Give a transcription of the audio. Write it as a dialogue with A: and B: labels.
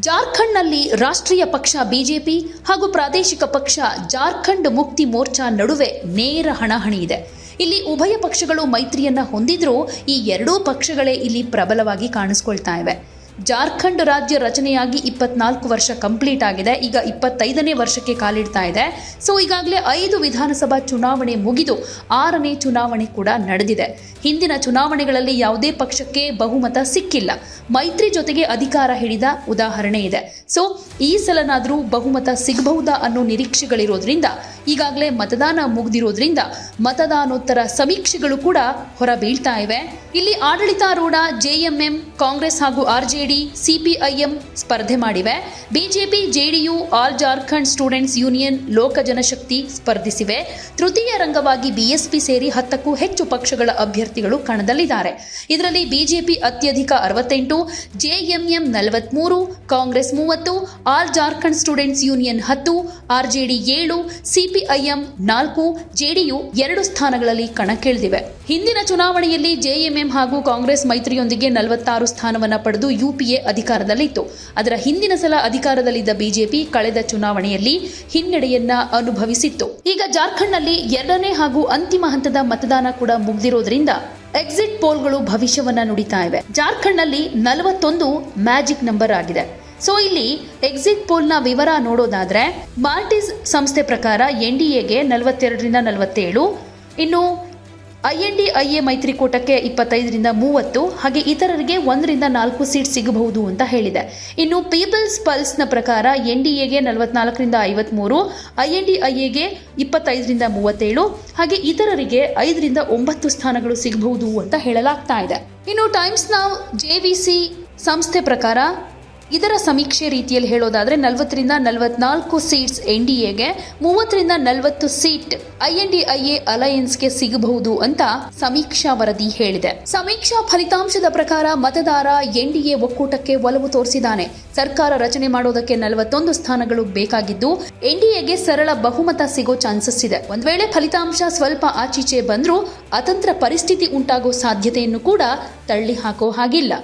A: ಜಾರ್ಖಂಡ್ನಲ್ಲಿ ರಾಷ್ಟ್ರೀಯ ಪಕ್ಷ ಬಿಜೆಪಿ ಹಾಗೂ ಪ್ರಾದೇಶಿಕ ಪಕ್ಷ ಜಾರ್ಖಂಡ್ ಮುಕ್ತಿ ಮೋರ್ಚಾ ನಡುವೆ ನೇರ ಹಣಾಹಣಿ ಇದೆ. ಇಲ್ಲಿ ಉಭಯ ಪಕ್ಷಗಳು ಮೈತ್ರಿಯನ್ನ ಹೊಂದಿದ್ರೂ ಈ ಎರಡೂ ಪಕ್ಷಗಳೇ ಇಲ್ಲಿ ಪ್ರಬಲವಾಗಿ ಕಾಣಿಸ್ಕೊಳ್ತಾ ಇವೆ. ಜಾರ್ಖಂಡ್ ರಾಜ್ಯ ರಚನೆಯಾಗಿ ಇಪ್ಪತ್ನಾಲ್ಕು ವರ್ಷ ಕಂಪ್ಲೀಟ್ ಆಗಿದೆ. ಈಗ ಇಪ್ಪತ್ತೈದನೇ ವರ್ಷಕ್ಕೆ ಕಾಲಿಡ್ತಾ ಇದೆ. ಸೊ ಈಗಾಗಲೇ ಐದು ವಿಧಾನಸಭಾ ಚುನಾವಣೆ ಮುಗಿದು ಆರನೇ ಚುನಾವಣೆ ಕೂಡ ನಡೆದಿದೆ. ಹಿಂದಿನ ಚುನಾವಣೆಗಳಲ್ಲಿ ಯಾವುದೇ ಪಕ್ಷಕ್ಕೆ ಬಹುಮತ ಸಿಕ್ಕಿಲ್ಲ. ಮೈತ್ರಿ ಜೊತೆಗೆ ಅಧಿಕಾರ ಹಿಡಿದ ಉದಾಹರಣೆ ಇದೆ. ಸೊ ಈ ಸಲನಾದರೂ ಬಹುಮತ ಸಿಗಬಹುದಾ ಅನ್ನೋ ನಿರೀಕ್ಷೆಗಳಿರೋದ್ರಿಂದ, ಈಗಾಗಲೇ ಮತದಾನ ಮುಗಿದಿರೋದ್ರಿಂದ ಮತದಾನೋತ್ತರ ಸಮೀಕ್ಷೆಗಳು ಕೂಡ ಹೊರಬೀಳ್ತಾ ಇವೆ. ಇಲ್ಲಿ ಆಡಳಿತಾರೂಢ ಜೆಎಂಎಂ ಕಾಂಗ್ರೆಸ್ ಹಾಗೂ ಆರ್ಜೆಡಿ ಸಿಪಿಐಎಂ ಸ್ಪರ್ಧೆ ಮಾಡಿವೆ. BJP, JDU, all Jharkhand students union Lok Janshakti ಸ್ಪರ್ಧಿಸಿವೆ. ತೃತೀಯ ರಂಗವಾಗಿ ಬಿಎಸ್ಪಿ ಸೇರಿ ಹತ್ತಕ್ಕೂ ಹೆಚ್ಚು ಪಕ್ಷಗಳ ಅಭ್ಯರ್ಥಿಗಳು ಕಣದಲ್ಲಿದ್ದಾರೆ. ಇದರಲ್ಲಿ ಬಿಜೆಪಿ ಅತ್ಯಧಿಕ ಅರವತ್ತೆಂಟು, ಜೆಎಂಎಂ ನಲವತ್ಮೂರು, ಕಾಂಗ್ರೆಸ್ ಮೂವತ್ತು, ಆಲ್ ಜಾರ್ಖಂಡ್ ಸ್ಟೂಡೆಂಟ್ಸ್ ಯೂನಿಯನ್ ಹತ್ತು ಆರ್ಜೆಡಿ ಏಳು, ಸಿಪಿಐಎಂ ನಾಲ್ಕು, ಜೆಡಿಯು ಎರಡು ಸ್ಥಾನಗಳಲ್ಲಿ ಕಣಕ್ಕಿಳಿದಿವೆ. ಹಿಂದಿನ ಚುನಾವಣೆಯಲ್ಲಿ ಜೆಎಂಎಂ ಹಾಗೂ ಕಾಂಗ್ರೆಸ್ ಮೈತ್ರಿಯೊಂದಿಗೆ ನಲವತ್ತಾರು ಸ್ಥಾನವನ್ನು ಪಡೆದು ಯುಪಿಎ ಅಧಿಕಾರದಲ್ಲಿತ್ತು. ಅದರ ಹಿಂದಿನ ಸಲ ಅಧಿಕಾರದಲ್ಲಿದ್ದ ಬಿಜೆಪಿ ಕಳೆದ ಚುನಾವಣೆಯಲ್ಲಿ ಹಿನ್ನಡೆಯನ್ನ ಅನುಭವಿಸಿತ್ತು. ಈಗ ಜಾರ್ಖಂಡ್ನಲ್ಲಿ ಎರಡನೇ ಹಾಗೂ ಅಂತಿಮ ಹಂತದ ಮತದಾನ ಕೂಡ ಮುಗ್ದಿರೋದ್ರಿಂದ ಎಕ್ಸಿಟ್ ಪೋಲ್ಗಳು ಭವಿಷ್ಯವನ್ನ ನುಡಿತಾ ಇವೆ. ಜಾರ್ಖಂಡ್ನಲ್ಲಿ ನಲವತ್ತೊಂದು ಮ್ಯಾಜಿಕ್ ನಂಬರ್ ಆಗಿದೆ. ಸೊ ಇಲ್ಲಿ ಎಕ್ಸಿಟ್ ಪೋಲ್ನ ವಿವರ ನೋಡೋದಾದ್ರೆ ಮಾರ್ಟಿಸ್ ಸಂಸ್ಥೆ ಪ್ರಕಾರ ಎನ್ ಡಿ ಎಗೆ ನಲವತ್ತೆರಡರಿಂದ ನಲವತ್ತೇಳು, ಇನ್ನು I N D I A ಮೈತ್ರಿಕೂಟಕ್ಕೆ ಇಪ್ಪತ್ತೈದರಿಂದ ಮೂವತ್ತು, ಹಾಗೆ ಇತರರಿಗೆ ಒಂದರಿಂದ ನಾಲ್ಕು ಸೀಟ್ ಸಿಗಬಹುದು ಅಂತ ಹೇಳಿದೆ. ಇನ್ನು ಪೀಪಲ್ಸ್ ಪಲ್ಸ್ನ ಪ್ರಕಾರ ಎನ್ ಡಿ ಎಗೆ ನಲವತ್ನಾಲ್ಕರಿಂದ ಐವತ್ಮೂರು, ಐ ಎನ್ ಡಿ ಐ ಎಗೆ ಇಪ್ಪತ್ತೈದರಿಂದ ಮೂವತ್ತೇಳು, ಹಾಗೆ ಇತರರಿಗೆ ಐದರಿಂದ ಒಂಬತ್ತು ಸ್ಥಾನಗಳು ಸಿಗಬಹುದು ಅಂತ ಹೇಳಲಾಗ್ತಾ ಇದೆ. ಇನ್ನು ಟೈಮ್ಸ್ ನಾವ್ ಜೆ ವಿ ಸಿ ಸಂಸ್ಥೆ ಪ್ರಕಾರ ಇದರ ಸಮೀಕ್ಷೆ ರೀತಿಯಲ್ಲಿ ಹೇಳೋದಾದ್ರೆ ನಲವತ್ತರಿಂದ ನಲವತ್ನಾಲ್ಕು ಸೀಟ್ಸ್ ಎನ್ ಡಿ ಎಗೆ, ಮೂವತ್ತರಿಂದ ನಲವತ್ತು seat I N D I A ಅಲಯನ್ಸ್ಗೆ ಸಿಗಬಹುದು ಅಂತ ಸಮೀಕ್ಷಾ ವರದಿ ಹೇಳಿದೆ. ಸಮೀಕ್ಷಾ ಫಲಿತಾಂಶದ ಪ್ರಕಾರ ಮತದಾರ ಎನ್ ಡಿ ಎ ಒಕ್ಕೂಟಕ್ಕೆ ಒಲವು ತೋರಿಸಿದ್ದಾನೆ. ಸರ್ಕಾರ ರಚನೆ ಮಾಡೋದಕ್ಕೆ ನಲವತ್ತೊಂದು ಸ್ಥಾನಗಳು ಬೇಕಾಗಿದ್ದು, ಎನ್ ಡಿ ಎಗೆ ಸರಳ ಬಹುಮತ ಸಿಗೋ ಚಾನ್ಸಸ್ ಇದೆ. ಒಂದ್ ವೇಳೆ ಫಲಿತಾಂಶ ಸ್ವಲ್ಪ ಆಚೀಚೆ ಬಂದ್ರೂ ಅತಂತ್ರ ಪರಿಸ್ಥಿತಿ ಉಂಟಾಗೋ ಸಾಧ್ಯತೆಯನ್ನು ಕೂಡ ತಳ್ಳಿ ಹಾಕೋ ಹಾಗಿಲ್ಲ.